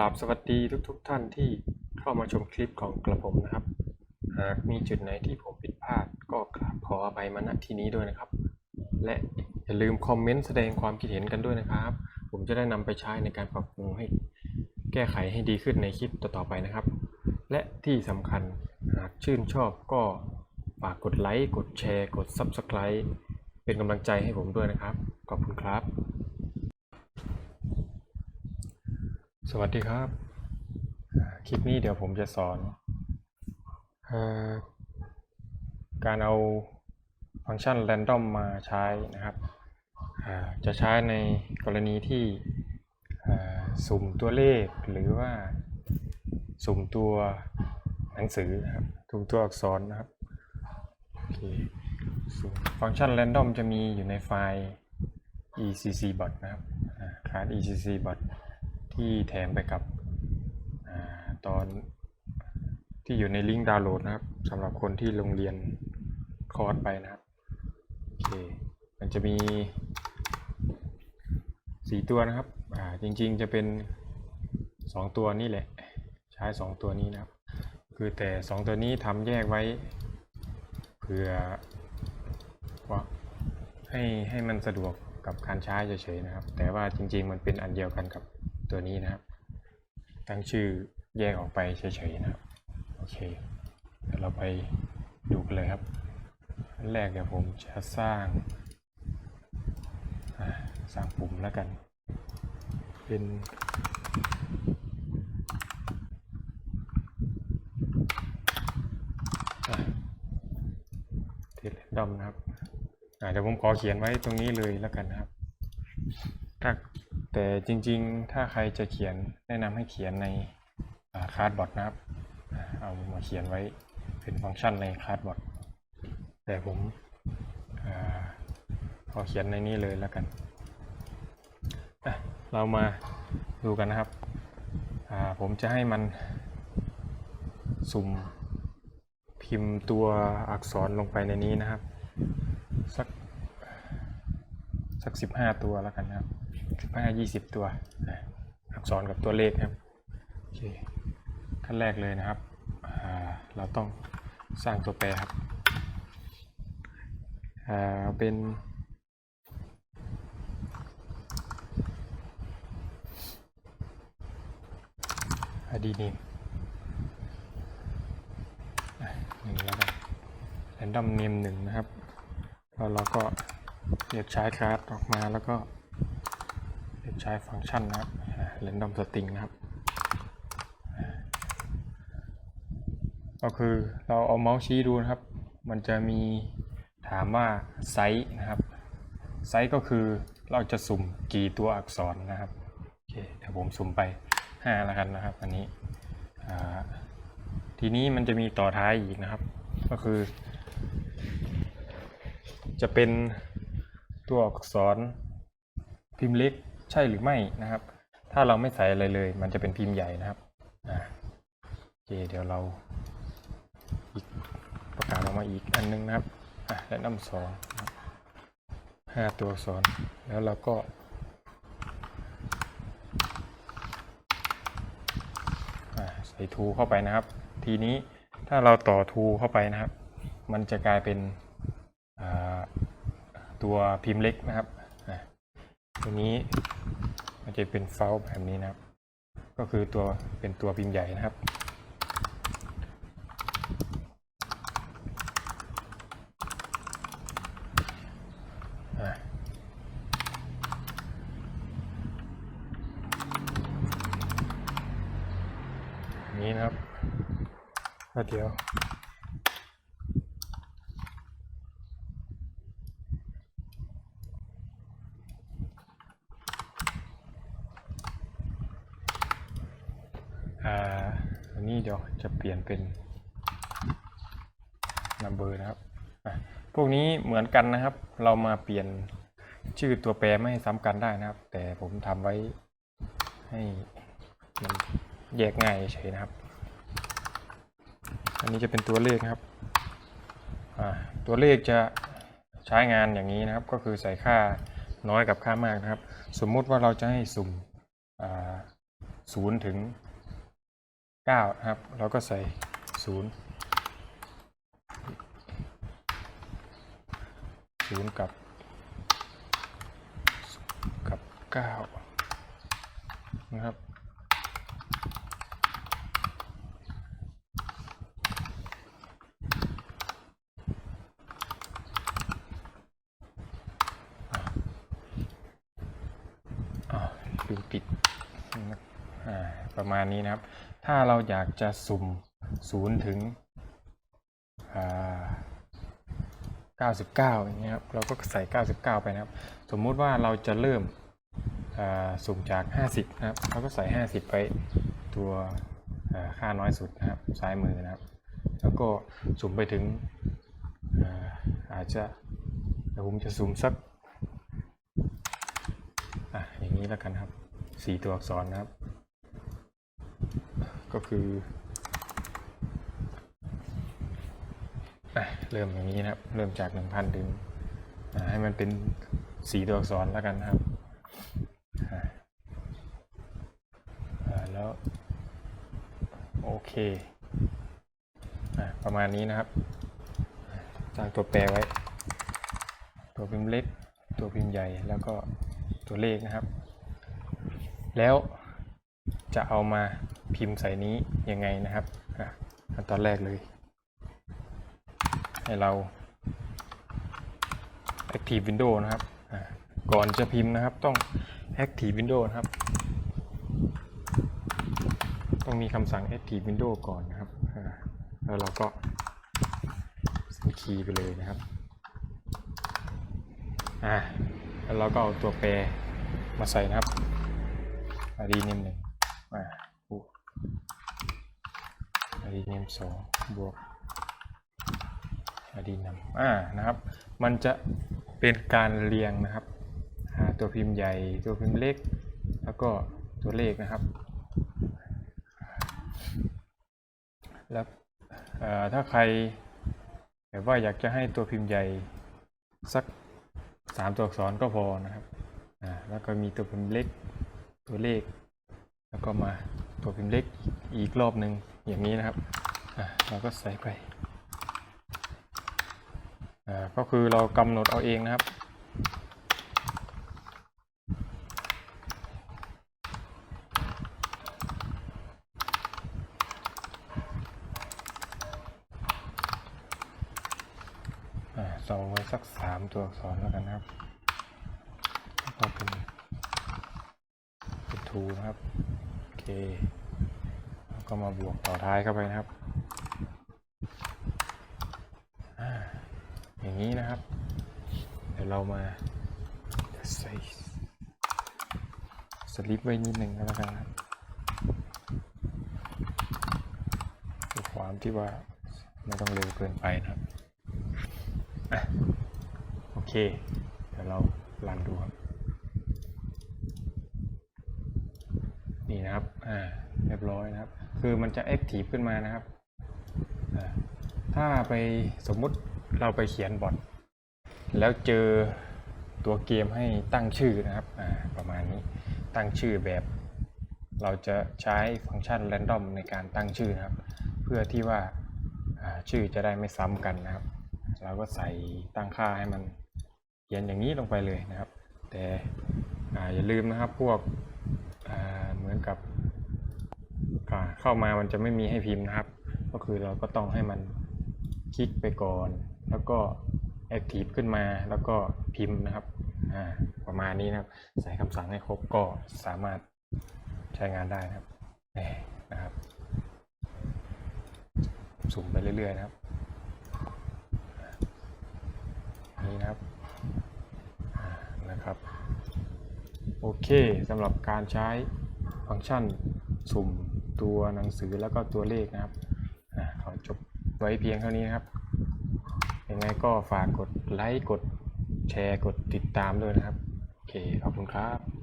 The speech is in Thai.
ราบสวัสดีทุกๆทท่านที่เข้ามาชมคลิปของกระผมนะครับ หากมีจุดไหนที่ผมผิดพลาดก็กราบขออภัยมาณที่นี้ด้วยนะครับ และอย่าลืมคอมเมนต์แสดงความคิดเห็นกันด้วยนะครับ ผมจะได้นำไปใช้ในการปรับปรุงให้แก้ไขให้ดีขึ้นในคลิปต่อๆไปนะครับ และที่สำคัญหากชื่นชอบก็ฝากกดไลค์กดแชร์ กด Subscribe เป็นกำลังใจให้ผมด้วยนะครับ ขอบคุณครับ สวัสดีครับ คลิปนี้เดี๋ยวผมจะสอนอการเอาฟังก์ชัน random มาใช้นะครับจะใช้ในกรณีที่สุ่มตัวเลขหรือว่าสุ่มตัวหนังสือครับสุ่มตัวอักษรนะครับโอเคฟังก์ชัน random จะมีอยู่ในไฟล์ ECC bot นะครับคลาส ECC bot ที่แถมไปกับอตอนที่อยู่ในลิงก์ดาวน์โหลดนะครับสำหรับคนที่ลงเรียนคอร์สไปนะครับโอเคมันจะมีสี่ตัวนะครับอ่าจริงๆจะเป็นสองตัวนี่แหละ ใช้สองตัวนี้นะครับ คือแต่สองตัวนี้ทำแยกไว้เพื่อว่าให้ให้มันสะดวกกับการใช้เฉยๆนะครับ แต่ว่าจริงๆมันเป็นอันเดียวกันกับ ตัวนี้นะครับ ตั้งชื่อแยกออกไปเฉยๆนะครับ โอเคเดี๋ยวเราไปดูกันเลยครับอันแรกเดี๋ยวผมจะสร้างสร้างปุ่มแล้วกัน เป็นเทสดอมนะครับเดี๋ยวผมขอเขียนไว้ตรงนี้เลยแล้วกันนะครับถ้า แต่จริงๆ ถ้าใครจะเขียนแนะนำให้เขียนในคาร์ดบอทนะครับ เอามาเขียนไว้เป็นฟังก์ชันในคาร์ดบอทแต่ผมอาขอเขียนในนี้เลยแล้วกัน เรามาดูกันนะครับ ผมจะให้มันสุ่มพิมพ์ตัวอักษรลงไปในนี้นะครับ สักสักสิบห้าตัวแล้วกันนะครับ สิบห้ายี่สิบตัวนะอักษรกับตัวเลขครับโอเคขั้นแรกเลยนะครับ เราต้องสร้างตัวแปรครับเป็นอดีนีหนึ่งแล้วกัน random name หนึ่งนะครับ แล้วเราก็เรียกใช้คลาสออกมาแล้วก็ เรียกใช้ฟังก์ชันนะครับอ่า random string นะครับ ก็คือเราเอาเมาส์ชี้ดูนะครับ มันจะมีถามว่าไซส์นะครับ ไซส์ก็คือเราจะสุ่มกี่ตัวอักษรนะครับ โอเค เดี๋ยวผมสุ่มไป 5 แล้วกันนะครับ อันนี้ ทีนี้มันจะมีต่อท้ายอีกนะครับ ก็คือ จะเป็นตัวอักษรพิมพ์เล็ก ใช่หรือไม่นะครับ ถ้าเราไม่ใส่อะไรเลย มันจะเป็นพิมพ์ใหญ่นะครับอ่าโอเคเดี๋ยวเราอีกประกาศออกมาอีกอันนึงนะครับอะและน้ำสองนห้าตัวอักษรแล้วเราก็ใส่ทูเข้าไปนะครับ ทีนี้ถ้าเราต่อทูเข้าไปนะครับ มันจะกลายเป็นตัวพิมพ์เล็กนะครับอ่าตัวนี้ จะเป็นเฟลแบบนี้นะครับ ก็คือตัวเป็นตัวพิมพ์ใหญ่นะครับ นี้นะครับแล้วเดี๋ยว อ่าอันนี้ เดี๋ยวจะเปลี่ยนเป็น number นะครับพวกนี้เหมือนกันนะครับ เรามาเปลี่ยนชื่อตัวแปรไม่ให้ซ้ำกันได้นะครับ แต่ผมทำไว้ให้มันแยกง่ายเฉยนะครับ อันนี้จะเป็นตัวเลขนะครับ ตัวเลขจะใช้งานอย่างนี้นะครับ ก็คือใส่ค่าน้อยกับค่ามากนะครับ สมมุติว่าเราจะให้สุ่มศูนย์ถึง เก้านะครับ เราก็ใส่ศูนย์ศูนย์กับ กับเก้านะครับอ่าลืมปิดอ่าประมาณนี้นะครับ ถ้าเราอยากจะสุ่มศูนย์ถึง99อย่างเงี้ยครับเราก็ใส่ 99 ไปนะครับ สมมุติว่าเราจะเริ่มสุ่มจาก 50 นะครับ เราก็ใส่ 50 ไปตัวค่าน้อยสุดนะครับ ซ้ายมือนะครับ แล้วก็สุ่มไปถึงอาจจะเดี๋ยวผมจะสุ่มสักอะอย่างนี้แล้วกันครับสี่ตัวอักษรนะครับ ก็คืออเริ่มอย่างนี้นะครับ เริ่มจากหนึ่งพันถึงให้มันเป็นสีตัวอักษรแล้วกันครับแล้ว โอเคอประมาณนี้นะครับอะสร้างตัวแปรไว้ ตัวพิมพ์เล็ก ตัวพิมพ์ใหญ่แล้วก็ตัวเลขนะครับ แล้วจะเอามา พิมพ์ใส่นี้ยังไงนะครับขั้นตอนแรกเลย ให้เรา Active Window นะครับก่อนจะพิมพ์นะครับต้อง Active Window นะครับ ต้องมีคำสั่ง Active Window ก่อนนะครับ แล้วเราก็เซ็นคีย์ไปเลยนะครับอ่าแล้วเราก็เอาตัวแปรมาใส่นะครับอาดีเนมหนึ่ง 2 บวกอดีนัมอ่านะครับ มันจะเป็นการเรียงนะครับ หาตัวพิมพ์ใหญ่ตัวพิมพ์เล็ก แล้วก็ตัวเลขนะครับ แล้วถ้าใครแบบว่าอยากจะให้ตัวพิมพ์ใหญ่สัก 3 ตัวอักษรก็พอนะครับอ่าแล้วก็มีตัวพิมพ์เล็กตัวเลข แล้วก็มาตัวพิมพ์เล็กอีกรอบหนึ่งอย่างนี้นะครับ เราก็ใส่ไปอ่าก็คือเรากำหนดเอาเองนะครับอ่าส่งไว้สักสามตัวอักษรแล้วกันนะครับแล้วก็เป็นเป็นทูนะครับ โอเค แล้วก็มาบวกต่อท้ายเข้าไปนะครับอ่าอย่างนี้นะครับ เดี๋ยวเรามาใส่สลิปไว้นิดหนึ่งก็แล้วกันครับความที่ว่าไม่ต้องเร็วเกินไปนะครับอะโอเค เดี๋ยวเราลันดูครับ นี่นะครับ อ่า เรียบร้อยนะครับ คือมันจะ Active ขึ้นมานะครับ ถ้าไปสมมุติเราไปเขียนบอท แล้วเจอตัวเกมให้ตั้งชื่อนะครับประมาณนี้ตั้งชื่อแบบ เราจะใช้ฟังก์ชัน random ในการตั้งชื่อนะครับ เพื่อที่ว่าชื่อจะได้ไม่ซ้ำกันนะครับ เราก็ใส่ตั้งค่าให้มันเขียนอย่างนี้ลงไปเลยนะครับ แต่ออย่าลืมนะครับพวกเหมือนกับเข้ามามันจะไม่มีให้พิมพ์นะครับ ก็คือเราก็ต้องให้มันคลิกไปก่อน แล้วก็ Active ขึ้นมาแล้วก็พิมพ์นะครับประมาณนี้นะครับ ใส่คำสั่งให้ครบก็สามารถใช้งานได้นะครับนะครับสุ่มไปเรื่อยๆนะครับนี้นะครับนะครับ โอเคสำหรับการใช้ฟังก์ชันสุ่มตัวหนังสือแล้วก็ตัวเลขนะครับขอจบไว้เพียงเท่านี้นะครับ ยังไงก็ฝากกดไลค์กดแชร์กดติดตามด้วยนะครับ โอเค ขอบคุณครับ